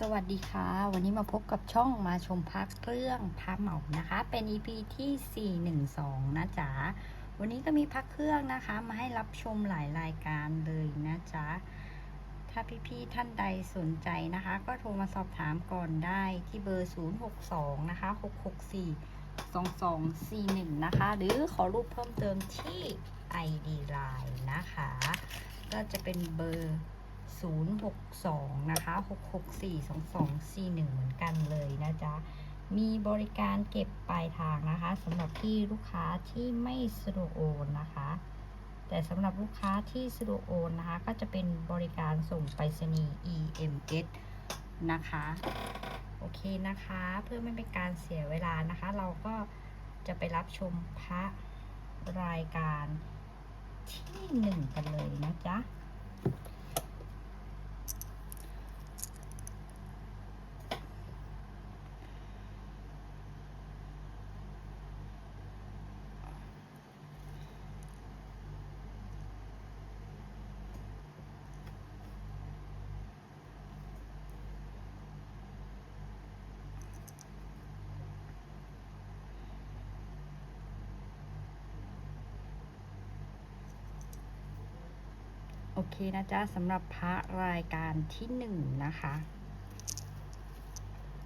สวัสดีค่ะ วันนี้มาพบกับช่องมาชมพักเรื่องพระเหมานะคะ เป็น EP ที่ 412 นะจ๊ะ วันนี้ก็มีพักเครื่องนะคะ มาให้รับชมหลายรายการเลยนะจ๊ะ ถ้าพี่ๆท่านใดสนใจนะคะ ก็โทรมาสอบถามก่อนได้ที่เบอร์ 062 นะคะ 664 2241 นะคะ หรือขอรูปเพิ่มเติมที่ ID Line นะคะ ก็จะเป็นเบอร์ 062 นะคะ 6642241 เหมือนกันเลยนะจ๊ะ มีบริการเก็บปลายทางนะคะสำหรับที่ลูกค้าที่ไม่สะดวกโอนนะคะ แต่สำหรับลูกค้าที่สะดวกโอนนะคะ ก็จะเป็นบริการส่งไปรษณีย์ EMS นะคะ โอเคนะคะ เพื่อไม่เป็นการเสียเวลานะคะ เราก็จะไปรับชมพระรายการที่หนึ่งกันเลยนะจ๊ะ เคนะจ๊ะสำหรับพระรายการที่หนึ่งนะคะ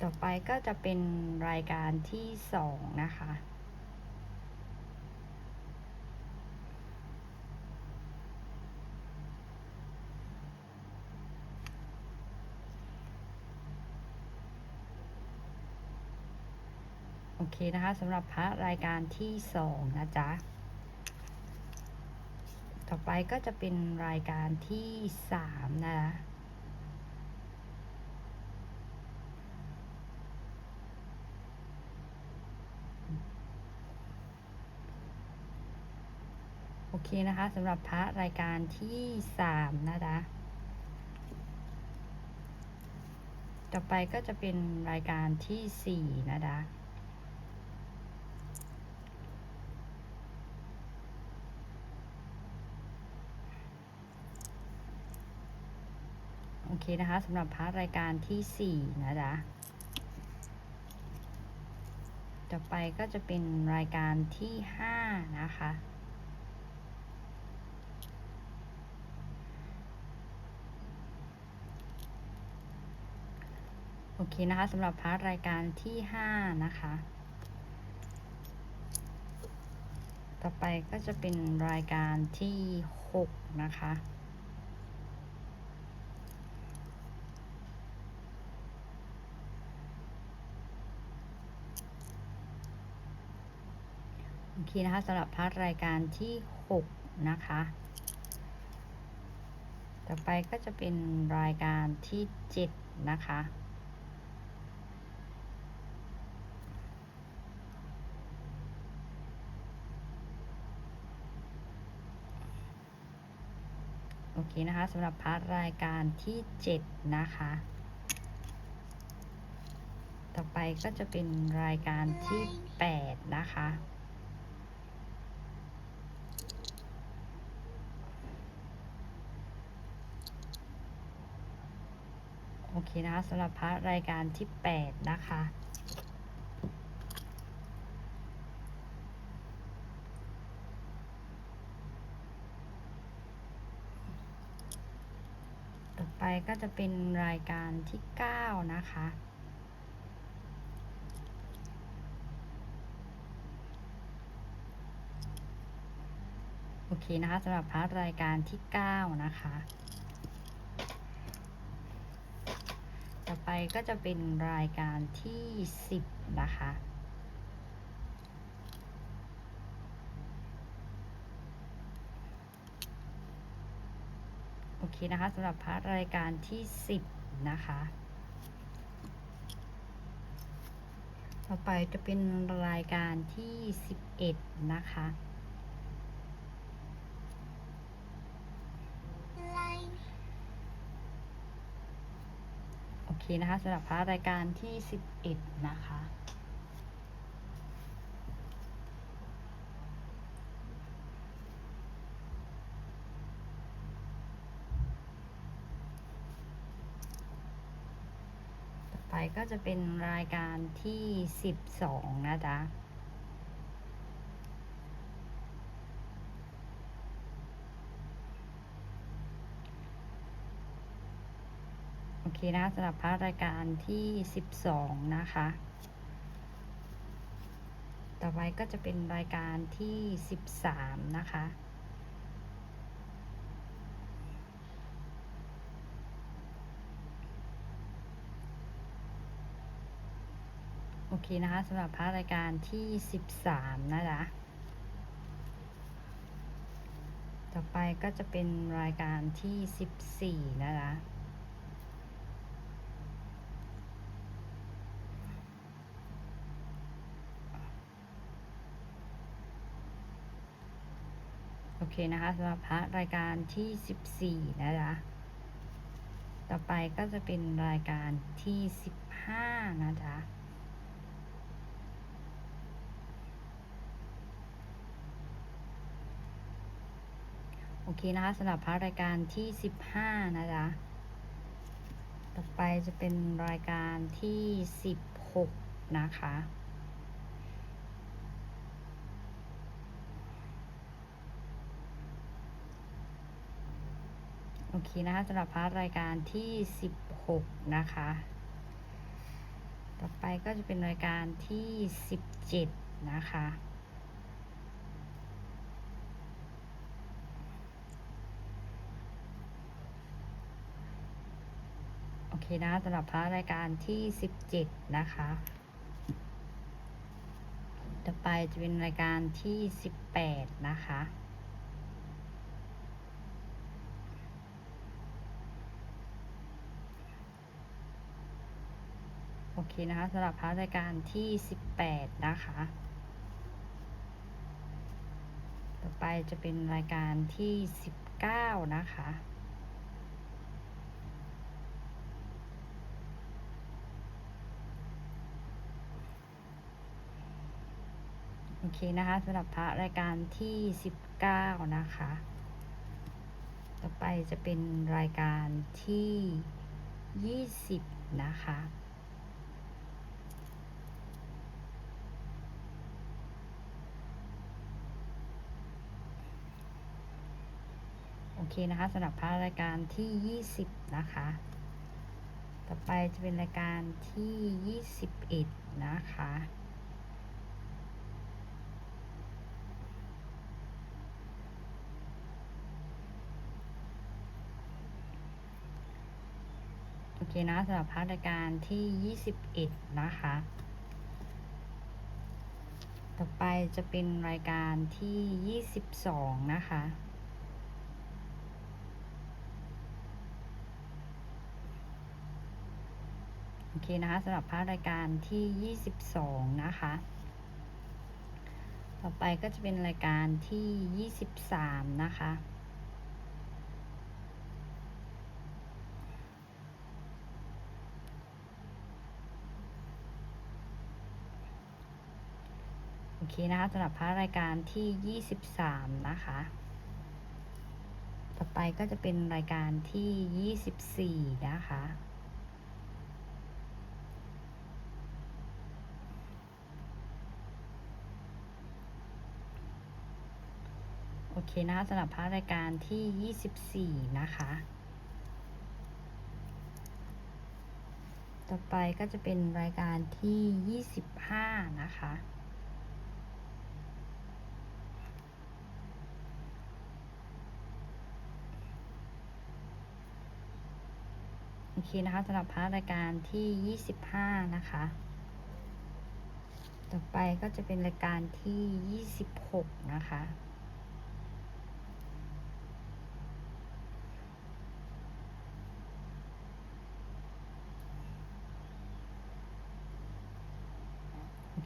ต่อไปก็จะเป็นรายการที่สองนะคะ โอเคนะคะสำหรับพระรายการที่สองนะจ๊ะ ต่อไปก็จะเป็นรายการที่สามนะคะโอเคนะคะสำหรับพระรายการที่สามนะคะต่อไปก็จะเป็นรายการที่สี่นะคะ โอเคนะคะสำหรับพาร์ทรายการที่4นะจ๊ะต่อไปก็จะเป็นรายการที่ 5 นะคะ โอเคนะคะสำหรับพาร์ทรายการที่ 5 นะคะ ต่อไปก็จะเป็นรายการที่ 6 นะคะ โอเคนะคะสำหรับพาร์ทรายการที่ 6 นะคะ ต่อไปก็จะเป็นรายการที่ 7 นะคะโอเคนะคะสำหรับพาร์ทรายการที่ 7 นะคะ ต่อไปก็จะเป็นรายการที่ 8 นะคะ เคนะคะสำหรับพาร์ทรายการที่ 8 นะคะ ต่อไปก็จะเป็นรายการที่ 9 นะคะโอเคนะคะสำหรับพาร์ทรายการที่ 9 นะคะ ต่อ ไปก็จะเป็นรายการที่ 10 นะคะ โอเคนะคะสำหรับพาร์ทรายการที่ 10 นะคะ ต่อไปจะเป็นรายการที่ 11 นะคะ โอเค นะคะสำหรับพระรายการที่ 11 นะคะ ต่อไปก็จะเป็นรายการที่สิบสองนะจ๊ะ อเคนะสำหรับพาร์รายการที่สิบสองนะคะ ต่อไปก็จะเป็นรายการที่สิบสามนะคะโอเคนะคะสำหรับพาร์รายการที่สิบสามนะจ๊ะ ต่อไปก็จะเป็นรายการที่สิบสี่นะจ๊ะ เคนะคะสำหรับพระรายการที่ 14 นะจ๊ะ ต่อไปก็จะเป็นรายการที่ 15 นะจ๊ะโอเคนะคะสำหรับพระรายการที่ 15 นะจ๊ะ ต่อไปจะเป็นรายการที่ 16 นะคะ เคนะคะสำหรับพาร์ทรายการที่16นะคะ ต่อไปก็จะเป็นรายการที่17นะคะโอเคนะสำหรับพาร์ทรายการที่17นะคะต่อไปจะเป็นรายการที่ 18 นะคะ เคนะคะสำหรับพาร์ทรายการที่18นะคะ ต่อไปจะเป็นรายการที่19นะคะโอเคนะคะสำหรับพระรายการที่ 19 นะคะ ต่อไปจะเป็นรายการที่ 20 นะคะ โอเค นะคะสำหรับพระรายการที่ 20 นะคะ ต่อไปจะเป็นรายการที่ 21 นะคะโอเคนะสำหรับพาร์ทรายการที่ 21 นะคะ ต่อไปจะเป็นรายการที่ 22 นะคะ เคนะคะสำหรับพาร์ทรายการที่ 22 นะคะ ต่อไปก็จะเป็นรายการที่ 23 นะคะ โอเคนะคะสำหรับพาร์ทรายการที่ 23 นะคะ ต่อไปก็จะเป็นรายการที่ 24 นะคะ โอเค นะคะสำหรับพาร์ทรายการที่ 24 นะคะ ต่อไปก็จะเป็นรายการที่ 25 นะคะโอเคนะคะสำหรับพาร์ทรายการที่ 25 นะคะ ต่อไปก็จะเป็นรายการที่ 26 นะคะ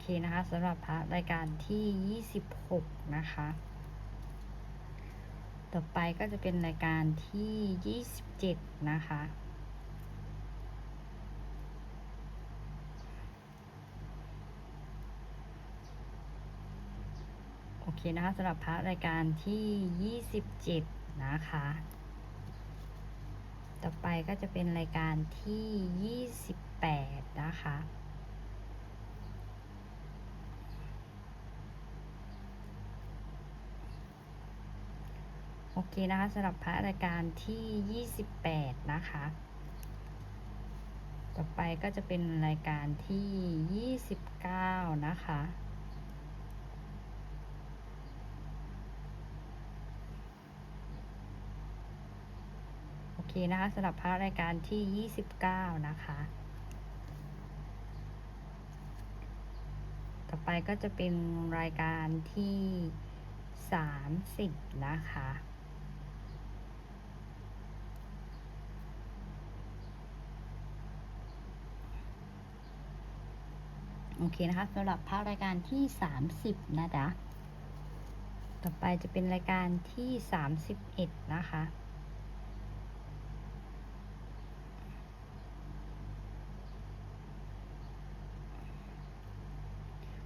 เคนะคะสำหรับพร์ทรายการที่ 26 นะคะ ต่อไปก็จะเป็นรายการที่ 27 นะคะ โอเคนะคะสำหรับพร์ทรายการที่ 27 นะคะ ต่อไปก็จะเป็นรายการที่ 28 นะคะ โอเคนะคะสำหรับพระรายการที่ 28 นะคะ ต่อไปก็จะเป็นรายการที่ 29 นะคะโอเคนะคะสำหรับพระรายการที่ 29 นะคะ ต่อไปก็จะเป็นรายการที่ 30 นะคะ โอเคนะคะสำหรับภาครายการที่ 30 นะจ๊ะ ต่อไปจะเป็นรายการที่ 31 นะคะ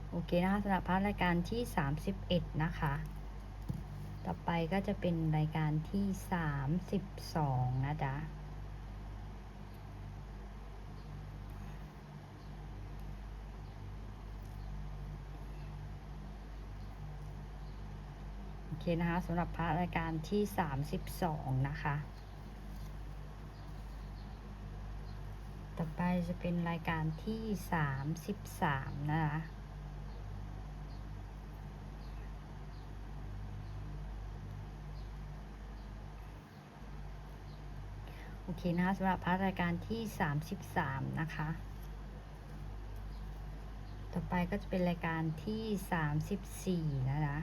โอเคนะคะสำหรับภาครายการที่ 31 นะคะ ต่อไปก็จะเป็นรายการที่ 32 นะจ๊ะ โอเค นะคะสำหรับพระรายการที่ 32 นะคะ ต่อไปจะเป็นรายการที่ 33 นะคะโอเคนะคะสำหรับพระรายการที่ 33 นะคะ ต่อไปก็จะเป็นรายการที่ 34 นะคะ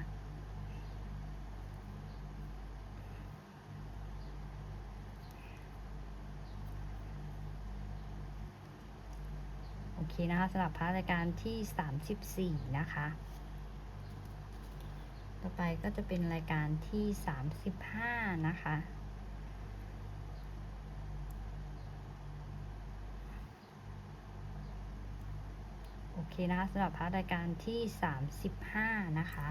เคนะคะสำหรับพระรายการที่ 34 นะคะ ต่อไปก็จะเป็นรายการที่ 35 นะคะโอเคนะคะสำหรับพระรายการที่ 35 นะคะ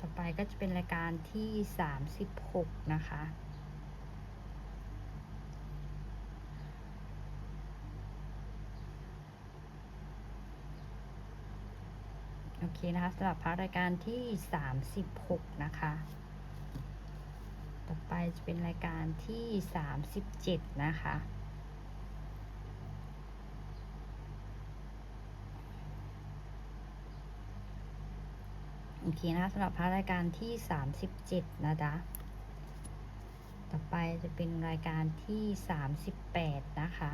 ต่อไปก็จะเป็นรายการที่ 36 นะคะ อเคนะคะสำหรับพระรายการที่ 36 นะคะ ต่อไปจะเป็นรายการที่ 37 นะคะโอเคนะคะสำหรับพระรายการที่ 37 นะจ๊ะต่อไปจะเป็นรายการที่ 38 นะคะ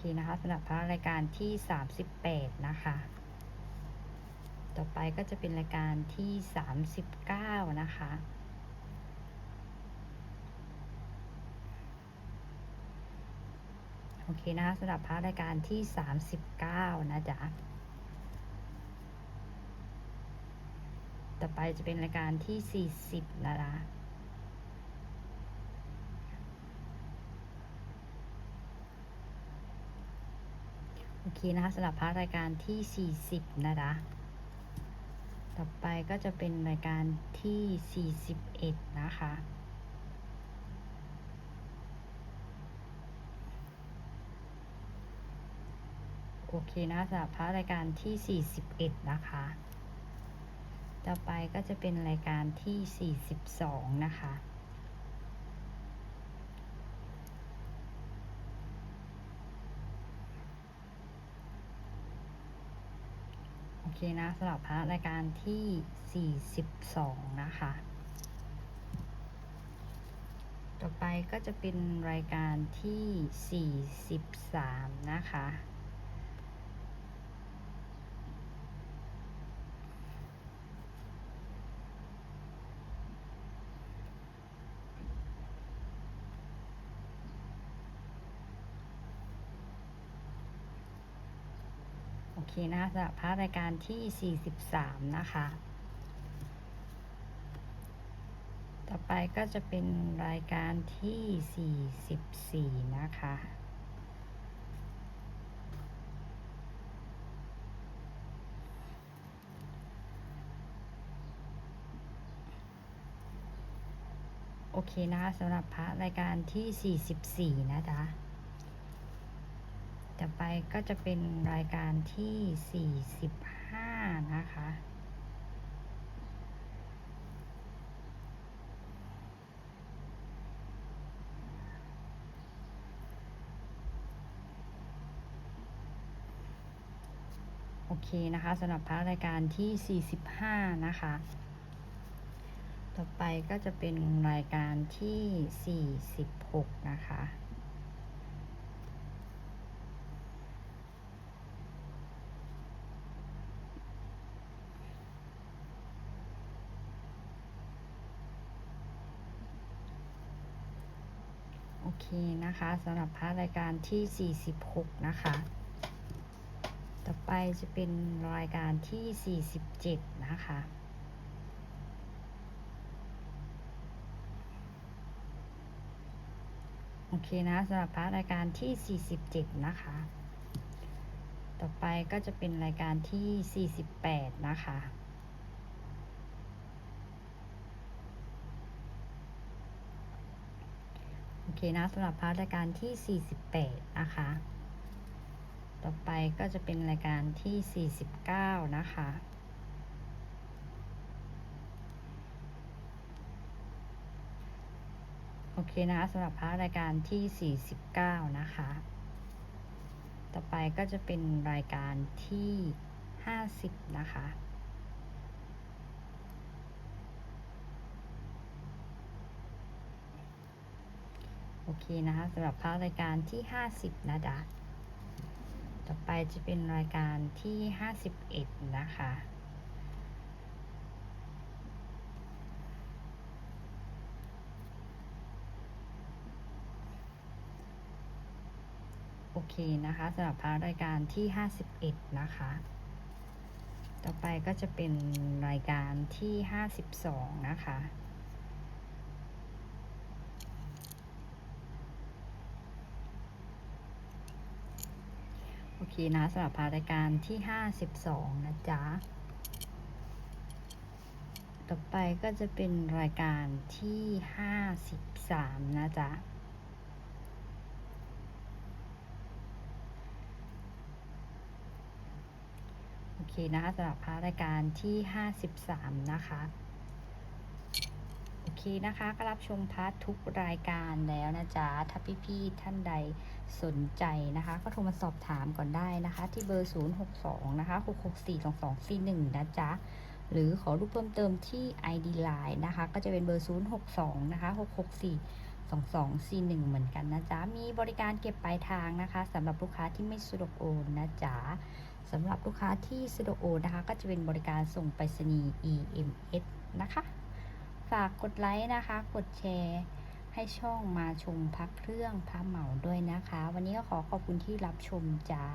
โอเคนะคะสำหรับพระรายการที่ 38 นะคะ ต่อไปก็จะเป็นรายการที่ 39 นะคะโอเคนะคะสำหรับพระรายการที่ 39 นะจ๊ะ ต่อไปจะเป็นรายการที่ 40 นะคะ อเคนะคะสำหรับพระรายการที่ 40 นะจ๊ะต่อไปก็จะเป็นรายการที่ 41 นะคะ โอเคนะสำหรับพระรายการที่ 41 นะคะ ต่อไปก็จะเป็นรายการที่ 42 นะคะ โอเคนะสำหรับพระรายการที่ 42 นะคะ ต่อไปก็จะเป็นรายการที่ 43 นะคะ เคนะสำหรับพระรายการที่ 43 นะคะ ต่อไปก็จะเป็นรายการที่ 44 นะคะโอเคนะคะสำหรับพระรายการที่ 44 นะจ๊ะ ต่อไปก็จะเป็นรายการที่ 45 นะคะ โอเคนะคะสำหรับพระรายการที่ 45 นะคะ ต่อไปก็จะเป็นรายการที่ 46 นะคะ โอเคนะคะสำหรับพระรายการที่ 46 นะคะ ต่อไปจะเป็นรายการที่ 47 นะคะโอเคนะสำหรับพระรายการที่ 47 นะคะ ต่อไปก็จะเป็นรายการที่ 48 นะคะ อเคนะสำหรับพาระรายการที่ 48 นะคะ ต่อไปก็จะเป็นรายการที่ 49 นะคะ โอเคนะคะสำหรับพาระรายการที่ 49 นะคะ ต่อไปก็จะเป็นรายการที่ 50 นะคะ อเคนะคะสำหรับพระรายการที่ 50 นะจ๊ะต่อไปจะเป็นรายการที่ 51 นะคะโอเคนะคะสำหรับพระรายการที่ 51 นะคะ ต่อไปก็จะเป็นรายการที่ 52 นะคะ โอเคนะสำหรับพารายการที่ 52 นะจ๊ะ ต่อไปก็จะเป็นรายการที่ 53 นะจ๊ะ โอเคนะคะสำหรับพารายการที่ 53 นะคะ โอเคนะคะ ก็รับชมพาร์ททุกรายการแล้วนะจ๊ะ ถ้าพี่ๆท่านใดสนใจนะคะ ก็โทรมาสอบถามก่อนได้นะคะ ที่เบอร์ 062 นะคะ 6642241 นะจ๊ะ หรือขอรูปเพิ่มเติมที่ ID Line นะคะ ก็จะเป็นเบอร์ 062 นะคะ 664 2241 เหมือนกันนะจ๊ะ มีบริการเก็บปลายทางนะคะสำหรับลูกค้าที่ไม่สะดวกโอนนะจ๊ะสำหรับลูกค้าที่สะดวกโอนนะคะ ก็จะเป็นบริการส่งไปรษณีย์ EMS นะคะ ฝากกดไลค์นะคะ กดแชร์ ให้ช่องมาชมพักเครื่องพระเหมาด้วยนะคะ วันนี้ก็ขอขอบคุณที่รับชมจ้า